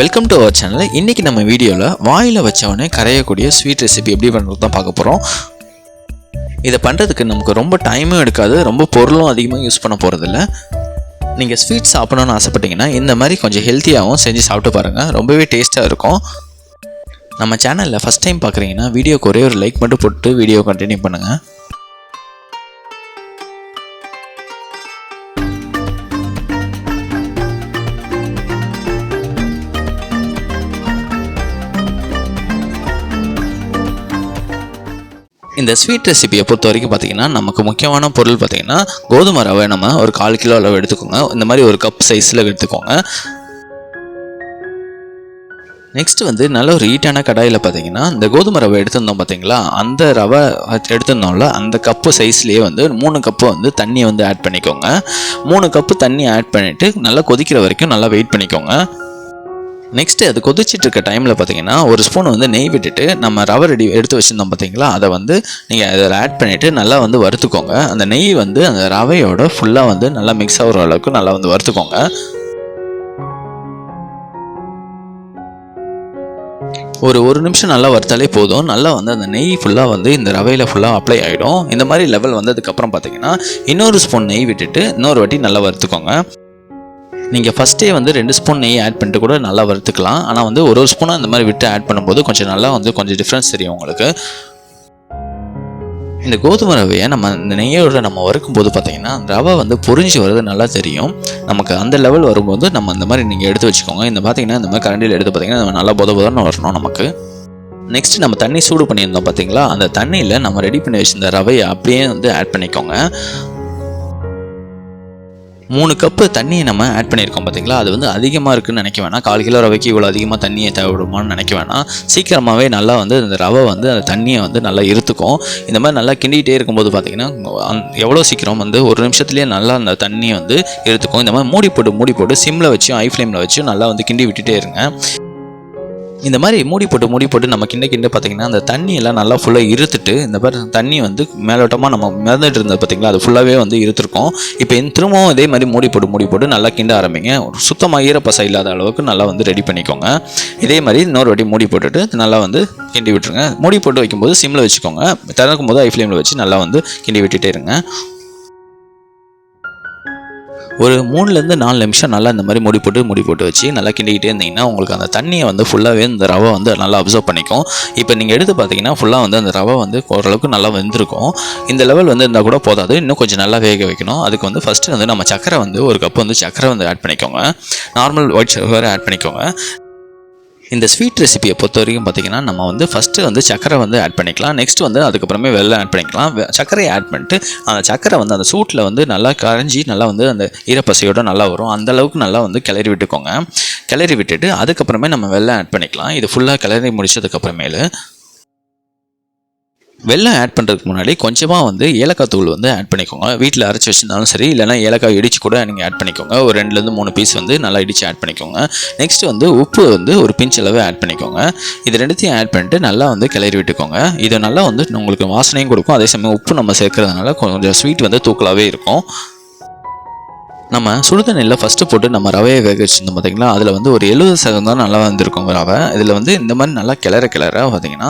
Welcome to our channel இன்றைக்கி நம்ம வீடியோவில் வாயில் வச்சவொடனே கரையக்கூடிய ஸ்வீட் ரெசிபி எப்படி பண்ணுறது தான் பார்க்க போகிறோம் இதை பண்ணுறதுக்கு நமக்கு ரொம்ப டைமும் எடுக்காது ரொம்ப பொருளும் அதிகமாக யூஸ் பண்ண போகிறதில்ல நீங்கள் ஸ்வீட் சாப்பிடணும்னு ஆசைப்பட்டீங்கன்னா இந்த மாதிரி கொஞ்சம் ஹெல்த்தியாகவும் செஞ்சு சாப்பிட்டு பாருங்கள் ரொம்பவே டேஸ்ட்டாக இருக்கும். நம்ம சேனலில் ஃபஸ்ட் டைம் பார்க்குறீங்கன்னா வீடியோக்கு ஒரே ஒரு லைக் மட்டும் போட்டு வீடியோ கண்டினியூ பண்ணுங்கள் இந்த ஸ்வீட் ரெசிபியை பொறுத்த வரைக்கும் பார்த்தீங்கன்னா நமக்கு முக்கியமான பொருள் பார்த்தீங்கன்னா கோதுமை ரவை நம்ம ஒரு கால் கிலோ அளவு எடுத்துக்கோங்க. இந்த மாதிரி ஒரு கப் சைஸில் எடுத்துக்கோங்க. நெக்ஸ்ட் வந்து நல்ல ஒரு ஹீட்டான கடாயில் பார்த்தீங்கன்னா இந்த கோதுமை ரவை எடுத்திருந்தோம் பார்த்தீங்களா அந்த ரவை எடுத்திருந்தோம்ல அந்த கப்பு சைஸ்லேயே வந்து மூணு கப்பு வந்து தண்ணியை வந்து ஆட் பண்ணிக்கோங்க. மூணு கப்பு தண்ணி ஆட் பண்ணிவிட்டு நல்லா கொதிக்கிற வரைக்கும் நல்லா வெயிட் பண்ணிக்கோங்க. நெக்ஸ்ட் அது கொதிச்சிட்டு இருக்க டைமில் பார்த்தீங்கன்னா ஒரு ஸ்பூன் வந்து நெய் விட்டுட்டு நம்ம ரவை ரெடி எடுத்து வச்சுருந்தோம் பார்த்தீங்களா அதை வந்து நீங்கள் அதில் ஆட் பண்ணிவிட்டு நல்லா வந்து வறுத்துக்கோங்க. அந்த நெய் வந்து அந்த ரவையோட ஃபுல்லாக வந்து நல்லா மிக்ஸ் ஆகிற அளவுக்கு நல்லா வந்து வறுத்துக்கோங்க. ஒரு ஒரு நிமிஷம் நல்லா வறுத்தாலே போதும். நல்லா வந்து அந்த நெய் ஃபுல்லாக வந்து இந்த ரவையில் ஃபுல்லாக அப்ளை ஆகிடும் இந்த மாதிரி லெவல் வந்ததுக்கப்புறம் பார்த்தீங்கன்னா இன்னொரு ஸ்பூன் நெய் விட்டுட்டு இன்னொரு வாட்டி நல்லா வறுத்துக்கோங்க. நீங்கள் ஃபஸ்ட்டே வந்து ரெண்டு ஸ்பூன் நெய் ஆட் பண்ணிட்டு கூட நல்லா வறுத்துக்கலாம். ஆனால் வந்து ஒரு ஒரு ஸ்பூனாக இந்த மாதிரி விட்டு ஆட் பண்ணும்போது கொஞ்சம் நல்லா வந்து கொஞ்சம் டிஃப்ரென்ஸ் தெரியும் உங்களுக்கு. இந்த கோதுமை ரவையை நம்ம இந்த நெய்யோட நம்ம வறுக்கும் போது பார்த்தீங்கன்னா ரவை வந்து பொறிஞ்சு வர்றது நல்லா தெரியும். நமக்கு அந்த லெவல் வரும்போது நம்ம இந்த மாதிரி நீங்கள் எடுத்து வச்சுக்கோங்க. இந்த பார்த்தீங்கன்னா இந்த மாதிரி கரண்டியில் எடுத்து பார்த்தீங்கன்னா நம்ம நல்லா புத பொதன்னு வரணும் நமக்கு. நெக்ஸ்ட் நம்ம தண்ணி சூடு பண்ணியிருந்தோம் பார்த்தீங்களா அந்த தண்ணியில் நம்ம ரெடி பண்ணி வச்சிருந்த ரவையை அப்படியே வந்து ஆட் பண்ணிக்கோங்க. மூணு கப்பு தண்ணியை நம்ம ஆட் பண்ணியிருக்கோம் பார்த்தீங்களா? அது வந்து அதிகமாக இருக்குன்னு நினைக்க வேணாம். கால் கிலோ ரவைக்கு இவ்வளோ அதிகமாக தண்ணியை தேவைப்படுமான்னு நினைக்க வேணாம். சீக்கிரமாகவே நல்லா வந்து அந்த ரவை வந்து அந்த தண்ணியை வந்து நல்லா இருத்துக்கும். இந்த மாதிரி நல்லா கிண்டிகிட்டே இருக்கும்போது பார்த்தீங்கன்னா எவ்வளோ சீக்கிரம் வந்து ஒரு நிமிஷத்துலேயே நல்லா அந்த தண்ணியை வந்து இருத்துக்கும். இந்த மாதிரி மூடி போட்டு மூடி போட்டு சிம்மில் வச்சு ஐ ஃப்ளேமில் வச்சு நல்லா வந்து கிண்டி விட்டுட்டே இருங்க. இந்த மாதிரி மூடி போட்டு மூடி போட்டு நம்ம கிண்ட கிண்ட பார்த்தீங்கன்னா அந்த தண்ணியெல்லாம் நல்லா ஃபுல்லாக இருத்துட்டு இந்த மாதிரி தண்ணி வந்து மேலோட்டமாக நம்ம மிதந்துட்டு இருந்தது பார்த்தீங்களா அது ஃபுல்லாகவே வந்து இருத்திருக்கோம். இப்போ என் திரும்பவும் இதே மாதிரி மூடி போட்டு மூடி போட்டு நல்லா கிண்ட ஆரம்பிங்க. ஒரு சுத்தமாக ஈரப்பசை இல்லாத அளவுக்கு நல்லா வந்து ரெடி பண்ணிக்கோங்க. இதே மாதிரி இன்னொரு வாட்டி மூடி போட்டுட்டு நல்லா வந்து கிண்டி விட்டுருங்க. மூடி போட்டு வைக்கும்போது சிம்மில் வச்சுக்கோங்க. திறக்கும் போது ஐ ஃப்ளேமில் வச்சு நல்லா வந்து கிண்டி விட்டுட்டே இருங்க. ஒரு மூணுலேருந்து நாலு நிமிஷம் நல்லா இந்த மாதிரி முடி போட்டு முடி போட்டு வச்சு நல்லா கிண்டிக்கிட்டே இருந்தீங்கன்னா உங்களுக்கு அந்த தண்ணியை வந்து ஃபுல்லாகவே இந்த ரவை வந்து நல்லா அப்சர்வ் பண்ணிக்கும். இப்போ நீங்கள் எடுத்து பார்த்தீங்கன்னா ஃபுல்லாக வந்து அந்த ரவை வந்து ஓரளவுக்கு நல்லா வெந்திருக்கும். இந்த லெவல் வந்து இருந்தால் கூட போதாது. இன்னும் கொஞ்சம் நல்லா வேக வைக்கணும். அதுக்கு வந்து ஃபஸ்ட்டு வந்து நம்ம சக்கரை வந்து ஒரு கப் வந்து சக்கரை வந்து ஆட் பண்ணிக்கோங்க. நார்மல் ஒயிட் சுகர் ஆட் பண்ணிக்கோங்க. இந்த ஸ்வீட் ரெசிபியை பொறுத்த வரைக்கும் பார்த்தீங்கன்னா நம்ம வந்து ஃபஸ்ட்டு வந்து சக்கரை வந்து ஆட் பண்ணிக்கலாம். நெக்ஸ்ட் வந்து அதுக்கப்புறமே வெள்ளம் ஆட் பண்ணிக்கலாம். சக்கரையை ஆட் பண்ணிட்டு அந்த சக்கரை வந்து அந்த சூட்டில் வந்து நல்லா கரைஞ்சி நல்லா வந்து அந்த ஈரப்பசையோட நல்லா வரும். அந்த அளவுக்கு நல்லா வந்து கிளறி விட்டுக்கோங்க. கிளறி விட்டுட்டு அதுக்கப்புறமே நம்ம வெள்ளம் ஆட் பண்ணிக்கலாம். இது ஃபுல்லாக கிளறி முடிச்சதுக்கப்புறமேலு வெள்ளம் ஆட் பண்ணுறதுக்கு முன்னாடி கொஞ்சமாக வந்து ஏலக்காய் தூள் வந்து ஆட் பண்ணிக்கோங்க. வீட்டில் அரைச்சி வச்சிருந்தாலும் சரி இல்லைனா ஏலக்காய் இடிச்சு கூட நீங்கள் ஆட் பண்ணிக்கோங்க. ஒரு ரெண்டுலேருந்து மூணு பீஸ் வந்து நல்லா இடித்து ஆட் பண்ணிக்கோங்க. நெக்ஸ்ட் வந்து உப்பு வந்து ஒரு பிஞ்ச் அளவு ஆட் பண்ணிக்கோங்க. இது ரெண்டுத்தையும் ஆட் பண்ணிட்டு நல்லா வந்து கிளறி விட்டுக்கோங்க. இது நல்லா வந்து உங்களுக்கு வாசனையும் கொடுக்கும். அதே சமயம் உப்பு நம்ம சேர்க்கறதுனால கொஞ்சம் ஸ்வீட் வந்து தூக்கலாகவே இருக்கும். நம்ம சுடுதண்ணியில் ஃபஸ்ட்டு போட்டு நம்ம ரவையை வேக வச்சுருந்தோம் பார்த்திங்களா அதில் வந்து ஒரு எழுபது சதவீதம் நல்லா வந்திருக்கும் ரவை. இதில் வந்து இந்த மாதிரி நல்லா கிளற கிளற பார்த்திங்கன்னா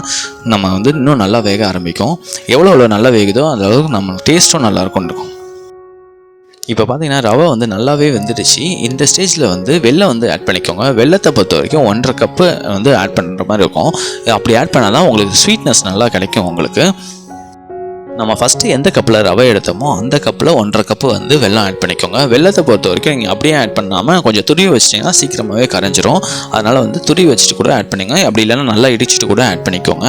நம்ம வந்து இன்னும் நல்லா வேக ஆரம்பிக்கும். எவ்வளோ எவ்வளோ நல்லா வேகுதோ அந்த அளவுக்கு நம்ம டேஸ்ட்டும் நல்லா இருக்கும் இப்போ பார்த்தீங்கன்னா ரவை வந்து நல்லாவே வந்துடுச்சு. இந்த ஸ்டேஜில் வந்து வெள்ளை வந்து ஆட் பண்ணிக்கோங்க. வெள்ளத்தை பொறுத்த வரைக்கும் ஒன்றரை கப்பு வந்து ஆட் பண்ணுற மாதிரி இருக்கும். அப்படி ஆட் பண்ணால் தான் உங்களுக்கு ஸ்வீட்னஸ் நல்லா கிடைக்கும் உங்களுக்கு. நம்ம ஃபஸ்ட்டு எந்த கப்பில் ரவை எடுத்தோமோ அந்த கப்பில் ஒன்றரை கப்பு வந்து வெள்ளம் ஆட் பண்ணிக்கோங்க. வெள்ளத்தை பொறுத்த வரைக்கும் நீங்கள் அப்படியே ஆட் பண்ணாமல் கொஞ்சம் துரி வச்சிட்டிங்கன்னா சீக்கிரமாகவே கரைஞ்சிரும். அதனால் வந்து துரி வச்சுட்டு கூட ஆட் பண்ணுங்க. அப்படி இல்லைன்னா நல்லா இடிச்சிட்டு கூட ஆட் பண்ணிக்கோங்க.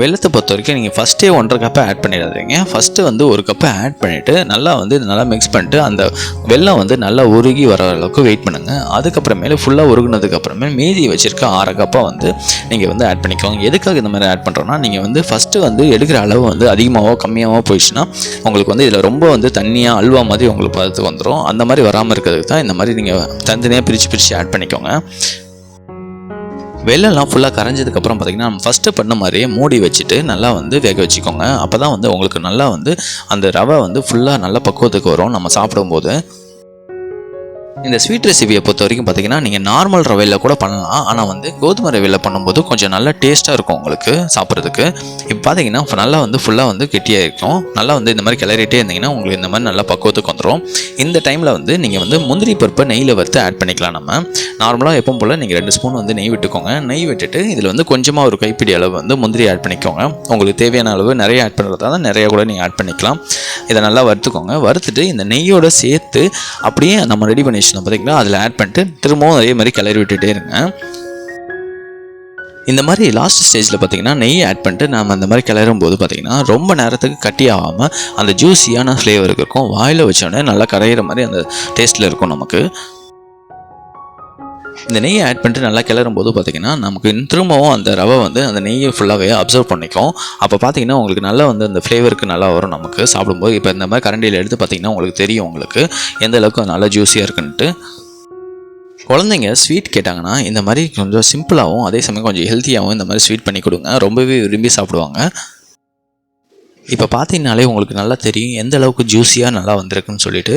வெள்ளத்தை பொறுத்த வரைக்கும் நீங்கள் ஃபஸ்ட்டே ஒன்றரை கப்பை ஆட் பண்ணிடாதீங்க. ஃபஸ்ட்டு வந்து ஒரு கப்பை ஆட் பண்ணிவிட்டு நல்லா வந்து நல்லா மிக்ஸ் பண்ணிட்டு அந்த வெல்லம் வந்து நல்லா உருகி வர அளவுக்கு வெயிட் பண்ணுங்கள் அதுக்கப்புறமேல ஃபுல்லாக உருகுனதுக்கப்புறமே மீதி வச்சுருக்க ஆறு கப்பை வந்து நீங்கள் வந்து ஆட் பண்ணிக்கோங்க. எதுக்காக இந்த மாதிரி ஆட் பண்ணுறோன்னா நீங்கள் வந்து ஃபஸ்ட்டு வந்து எடுக்கிற அளவு வந்து அதிகமாகவோ கம்மியாகவோ போயிடுச்சுன்னா உங்களுக்கு வந்து இதில் ரொம்ப வந்து தண்ணியாக அல்வா மாதிரி உங்களுக்கு பார்த்து வந்துடும் அந்த மாதிரி வராமல் இருக்கிறதுக்கு தான் இந்த மாதிரி நீங்கள் தனித்தனியாக பிரித்து பிரித்து ஆட் பண்ணிக்கோங்க. வெள்ளம்லாம் ஃபுல்லாக கரைஞ்சதுக்கப்புறம் பார்த்திங்கன்னா நம்ம ஃபஸ்ட்டு பண்ண மாதிரியே மூடி வச்சுட்டு நல்லா வந்து வேக வச்சுக்கோங்க. அப்போ தான் வந்து உங்களுக்கு நல்லா வந்து அந்த ரவை வந்து ஃபுல்லாக நல்ல பக்குவத்துக்கு வரும். நம்ம சாப்பிடும்போது. இந்த ஸ்வீட் ரெசிபியை பொறுத்த வரைக்கும் பார்த்தீங்கன்னா நீங்கள் நார்மல் ரவையில் கூட பண்ணலாம். ஆனால் வந்து கோதுமை ரவையில் பண்ணும்போது கொஞ்சம் நல்லா டேஸ்ட்டாக இருக்கும் உங்களுக்கு சாப்பிட்றதுக்கு. இப்போ பார்த்தீங்கன்னா நல்லா வந்து ஃபுல்லாக வந்து கெட்டியாக இருக்கும். நல்லா வந்து இந்த மாதிரி கிளறிட்டே இருந்தீங்கன்னா உங்களுக்கு இந்த மாதிரி நல்லா பக்குவத்துக்கு வந்துடும் இந்த டைமில் வந்து நீங்கள் வந்து முந்திரி பருப்பை நெய்யில் வறுத்து ஆட் பண்ணிக்கலாம் நம்ம. நார்மலாக எப்பவும் போல் நீங்கள் ரெண்டு ஸ்பூன் வந்து நெய் விட்டுக்கோங்க. நெய் விட்டுட்டு இதில் வந்து கொஞ்சமாக ஒரு கைப்பிடி அளவு வந்து முந்திரி ஆட் பண்ணிக்கோங்க. உங்களுக்கு தேவையான அளவு நிறைய ஆட் பண்ணுறதா தான் நிறைய கூட நீங்கள் ஆட் பண்ணிக்கலாம். இதை நல்லா வறுத்துக்கோங்க. வறுத்துட்டு இந்த நெய்யோட சேர்த்து அப்படியே நம்ம ரெடி பண்ணி வச்சிருந்தோம் பார்த்தீங்களா அதில் ஆட் பண்ணிட்டு திரும்பவும் அதே மாதிரி கிளறி விட்டுட்டே இருங்க. இந்த மாதிரி லாஸ்ட் ஸ்டேஜில் பார்த்தீங்கன்னா நெய் ஆட் பண்ணிட்டு நம்ம அந்த மாதிரி கிளறும் போது பார்த்தீங்கன்னா ரொம்ப நேரத்துக்கு கட்டி ஆகாமல் அந்த ஜூஸியான ஃப்ளேவருக்கு இருக்கும். வாயில் வச்சோடனே நல்லா கரையிற மாதிரி அந்த டேஸ்ட்டில் இருக்கும் நமக்கு. இந்த நெய்யை ஆட் பண்ணிட்டு நல்லா கிளறும் போது பார்த்தீங்கன்னா நமக்கு திரும்பவும் அந்த ரவை வந்து அந்த நெய்யை ஃபுல்லாகவே அப்சர்வ் பண்ணிக்கும். அப்போ பார்த்தீங்கன்னா உங்களுக்கு நல்லா வந்து அந்த ஃப்ளேவருக்கு நல்லா வரும் நமக்கு சாப்பிடும்போது. இப்போ இந்த மாதிரி கரண்டியில் எடுத்து பார்த்தீங்கன்னா உங்களுக்கு தெரியும் உங்களுக்கு எந்த அளவுக்கு அது நல்லா ஜூஸியாக இருக்குன்ட்டு குழந்தைங்க ஸ்வீட் கேட்டாங்கன்னா இந்த மாதிரி கொஞ்சம் சிம்பிளாகவும் அதே சமயம் கொஞ்சம் ஹெல்த்தியாகவும் இந்த மாதிரி ஸ்வீட் பண்ணி கொடுங்க. ரொம்பவே விரும்பி சாப்பிடுவாங்க. இப்போ பார்த்தீங்கனாலே உங்களுக்கு நல்லா தெரியும் எந்த அளவுக்கு ஜூஸியாக நல்லா வந்திருக்குன்னு சொல்லிட்டு.